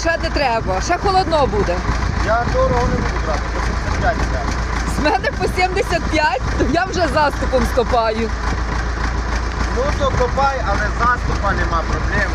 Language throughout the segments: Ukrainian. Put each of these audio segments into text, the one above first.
Ще не треба, ще холодно буде. Я дорого не буду брати, по 75 треба. З мене по 75, то я вже заступом скопаю. Ну то копай, але заступа нема проблем.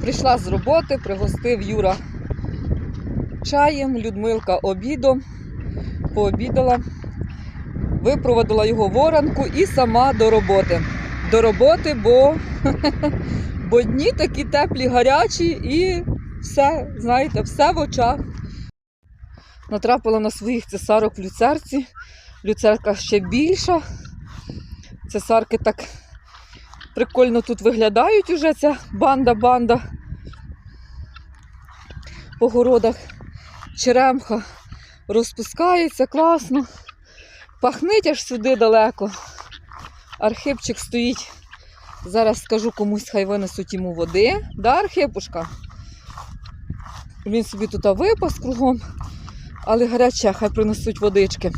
Прийшла з роботи, пригостив Юра чаєм, Людмилка обідом, пообідала, випроводила його воронку і сама до роботи. До роботи, бо, бо дні такі теплі, гарячі і все, знаєте, все в очах. Натрапила на своїх цесарок в люцерці. Люцерка ще більша. Цесарки так прикольно тут виглядають уже ця банда-банда по городах. Черемха розпускається класно. Пахнить аж сюди далеко. Архипчик стоїть. Зараз скажу комусь, хай винесуть йому води. Да, Архипушка? Він собі тут випас кругом, але гаряче, хай принесуть водички.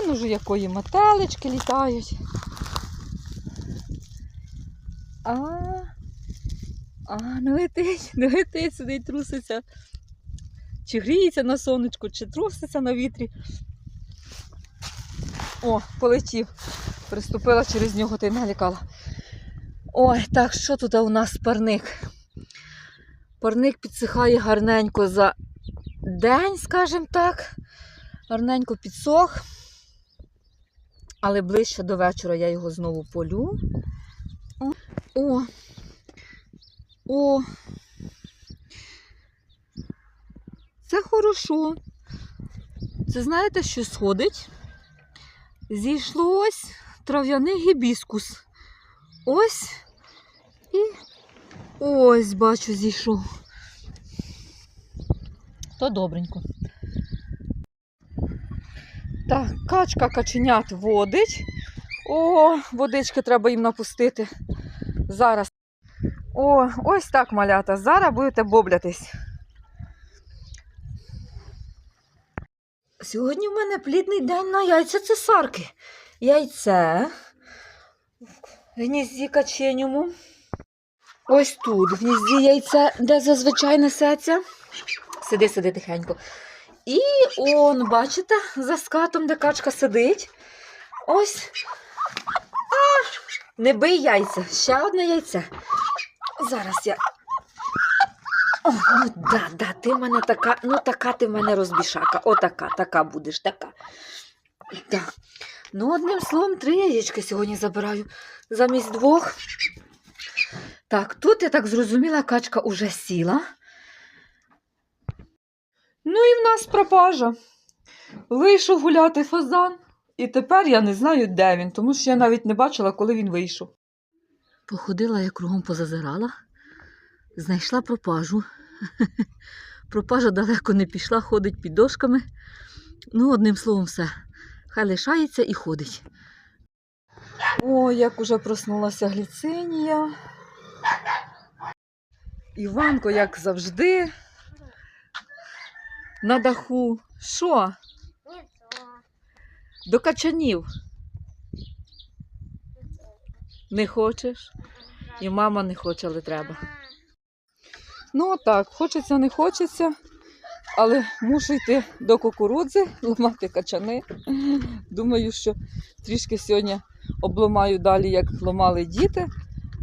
Вон уже якої метелички літають. А, а, не летить, не летить, сидить, труситься. Чи гріється на сонечку, чи труситься на вітрі. О, полетів. Приступила через нього й налякала. Ой, так, що тут у нас парник? Парник підсихає гарненько за день, скажімо так. Гарненько підсох. Але ближче до вечора я його знову полю. О, о. Це хорошо. Це знаєте, що сходить? Зійшло ось трав'яний гібіскус. Ось і ось, бачу, зійшов. То добренько. Так, качка каченят водить. О, водички треба їм напустити. Зараз. О, ось так, малята. Зараз будете боблятись. Сьогодні в мене плідний день на яйця цесарки. Яйце. В гнізді каченьому. Ось тут, в гнізді яйце, де зазвичай несеться. Сиди, сиди тихенько. І он, бачите, за скатом, де качка сидить. Ось. А, не бий яйця. Ще одне яйце. Зараз я. О, ну да, да, ти мене така, ну така ти мене розбішака. Отака, така будеш, така. Да. Ну, одним словом, три яєчки сьогодні забираю замість двох. Так, тут я так зрозуміла, качка уже сіла. Ну і в нас пропажа. Вийшов гуляти фазан, і тепер я не знаю, де він, тому що я навіть не бачила, коли він вийшов. Походила я кругом позазирала, знайшла пропажу. Пропажа далеко не пішла, ходить під дошками. Ну, одним словом, все. Хай лишається і ходить. О, як уже проснулася гліцинія. Іванко, як завжди, на даху. Що? До качанів. Не хочеш? І мама не хоче, але треба. Ну так, хочеться, не хочеться, але мушу йти до кукурудзи, ламати качани. Думаю, що трішки сьогодні обламаю далі, як ламали діти.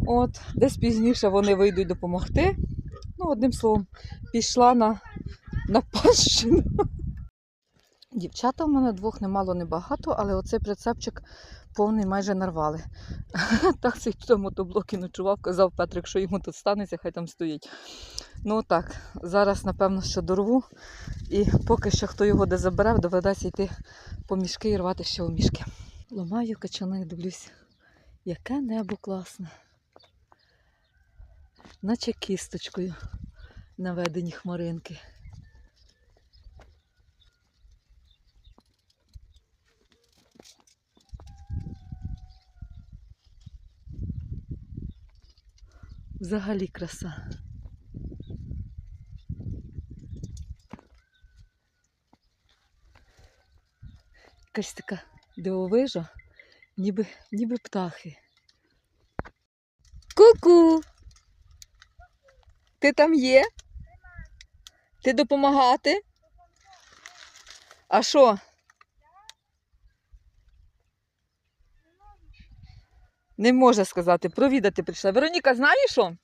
От, десь пізніше вони вийдуть допомогти. Ну, одним словом, пішла на, на пащину. Дівчата в мене двох немало небагато, але оцей прицепчик повний майже нарвали. Так цей тут мотоблок і ночував, казав Петрик, що йому тут станеться, хай там стоїть. Ну так, зараз, напевно, що дорву. І поки що хто його де забере, доведеться йти по мішки і рвати ще у мішки. Ламаю качани, дивлюсь, яке небо класне. Наче кісточкою наведені хмаринки. Взагалі краса. Якась така дивовижа, ніби, ніби птахи. Ку-ку! Ти там є? Ти допомагати? А що? Не може сказати, провідати прийшла. Вероніка, знаєш що?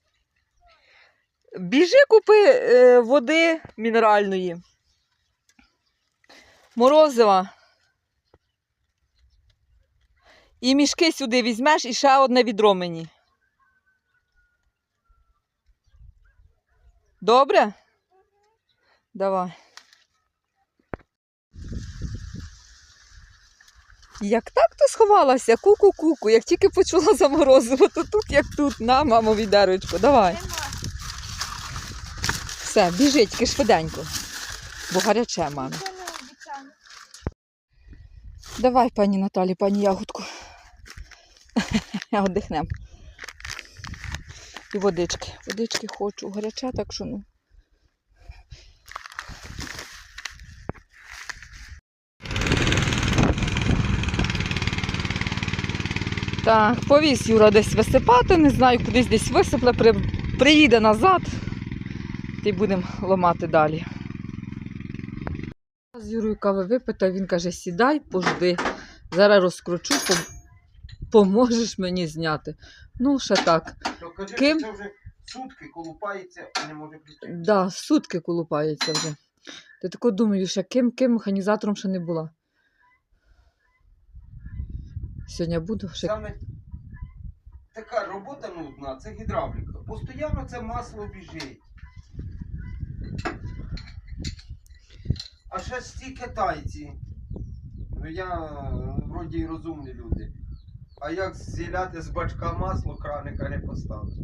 Біжи купи е, води мінеральної. Морозива. І мішки сюди візьмеш і ще одне відро мені. Добре? Давай. Як так то сховалася? Ку-ку-ку-ку. Як тільки почула заморозиво, то тут, як тут. На, мамо, відерочку, давай. Все, біжи, тільки швиденько. Бо гаряче, мамі. Давай, пані Наталі, пані ягодку. Одихнем. І водички. Водички хочу. Гаряча, так що ну. Так, повіз Юра десь висипати, не знаю, кудись десь висипле, при... приїде назад, і будемо ламати далі. З Юрою кави випита, він каже, сідай, пожди. Зараз розкручу, пом- поможеш мені зняти. Ну, ще так. То кажи, Ким? це вже сутки колупається і не може прийти. Да, сутки колупається вже. Ти тако думаю, що ким, ким механізатором ще не була. Сьогодні буду ще. Саме така робота нудна, це гідравліка. Постоянно це масло біжить. А ще ж ці китайці. Ну я е, вроді і розумні люди. А як зіляти з бачка масло, краника не поставити.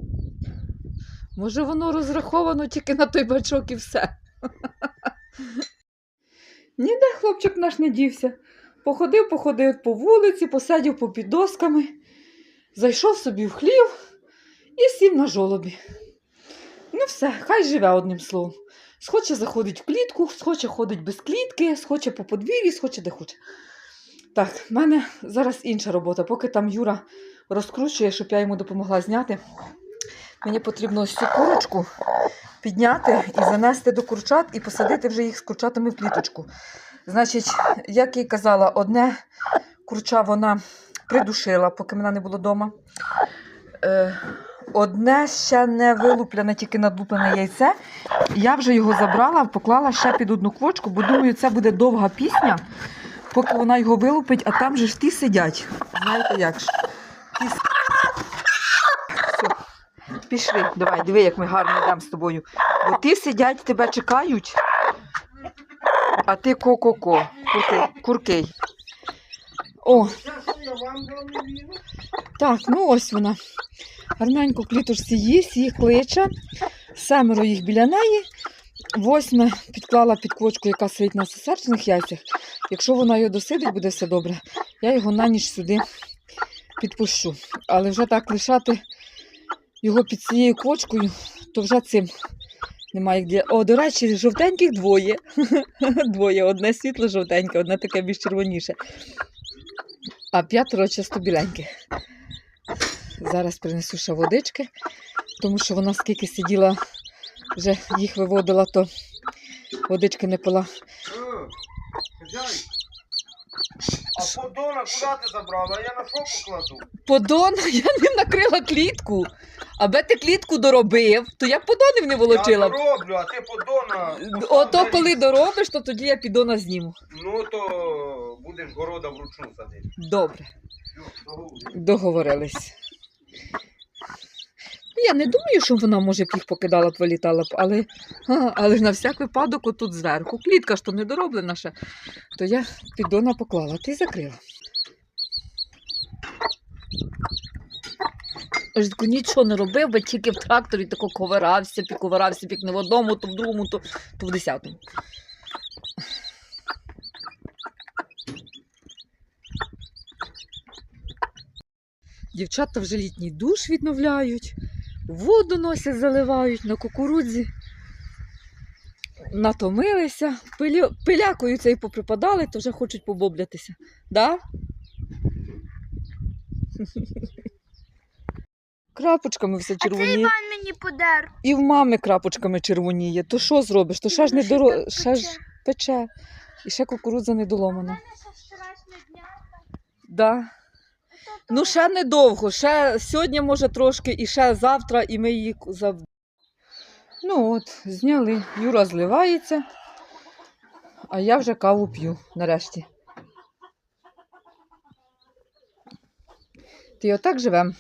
Може, воно розраховано тільки на той бачок і все. Ніде хлопчик наш не дівся. Походив, походив по вулиці, посидів попід досками, зайшов собі в хлів і сів на жолобі. Ну все, хай живе одним словом. Схоче заходить в клітку, схоче ходить без клітки, схоче по подвір'ї, схоче де хоче. Так, в мене зараз інша робота. Поки там Юра розкручує, щоб я йому допомогла зняти. Мені потрібно ось цю курочку підняти і занести до курчат і посадити вже їх з курчатами в кліточку. Значить, як я й казала, одне курча вона придушила, поки мене не було вдома. Е, одне ще не вилуплене, тільки надлуплене яйце. Я вже його забрала, поклала ще під одну квочку, бо думаю, це буде довга пісня, поки вона його вилупить, а там же ж ті сидять. Знаєте як ж? Ті. Пішли, давай, диви, як ми гарно йдемо з тобою. Бо ті сидять, тебе чекають, а ти ко-ко-ко, курки- куркий. О, так, ну ось вона. Гарненько в кліточці їсть, їх кличе. Семеро їх біля неї. Восьме підклала під квочку, яка сидить на сосарчених яйцях. Якщо вона його досидить, буде все добре. Я його на ніч сюди підпущу. Але вже так лишати його під цією квочкою, то вже цим немає де. О, до речі, жовтеньких двоє. Двоє. Одне світло жовтеньке, одне таке більш червоніше. А п'ятеро часто біленьких. Зараз принесу ще водички, тому що вона скільки сиділа, вже їх виводила, то водички не пила. А подона куди ти забрала? Я на що покладу? Подон, я не накрила клітку. Аби ти клітку доробив, то я б подонів не волочила. Я роблю, а ти подона. Ото коли доробиш, то тоді я підона зніму. Ну то будеш города вручну садити. Добре, договорились. Я не думаю, що вона, може, б їх покидала б, вилітала б, але, але ж на всяк випадок отут зверху. Клітка ж то не дороблена ще. То я піддона поклала, ти й закрила. Житко нічого не робив, би тільки в тракторі тако ковирався, піковирався, пік не в одному, то в другому, то, то в десятому. Дівчата вже літній душ відновляють, воду носять, заливають на кукурудзі. Натомилися, пилю, пилякуються і поприпадали, то вже хочуть побоблятися. Да? Крапочками все А цей червоніє. Іван мені подарив. І в мами крапочками червоніє. То що зробиш? То ще ж не доро... ще ж пече. І ще кукурудза не доломана. ще вчорашнього дня. Да. Ну, ще недовго. Ще сьогодні, може, трошки, і ще завтра, і ми її зав... Ну от, зняли. Юра зливається, а я вже каву п'ю нарешті. Ти отак живем.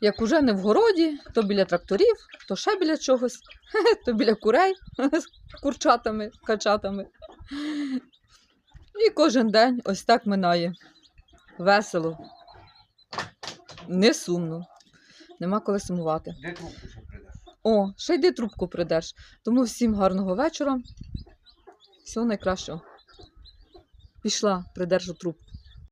Як уже не в городі, то біля тракторів, то ще біля чогось, то біля курей з курчатами, качатами. І кожен день ось так минає. Весело. Не сумно. Нема коли сумувати. Де трубку ще придаш? О, ще йди трубку придеш. Тому всім гарного вечора. Всього найкращого. Пішла, придержу трубку.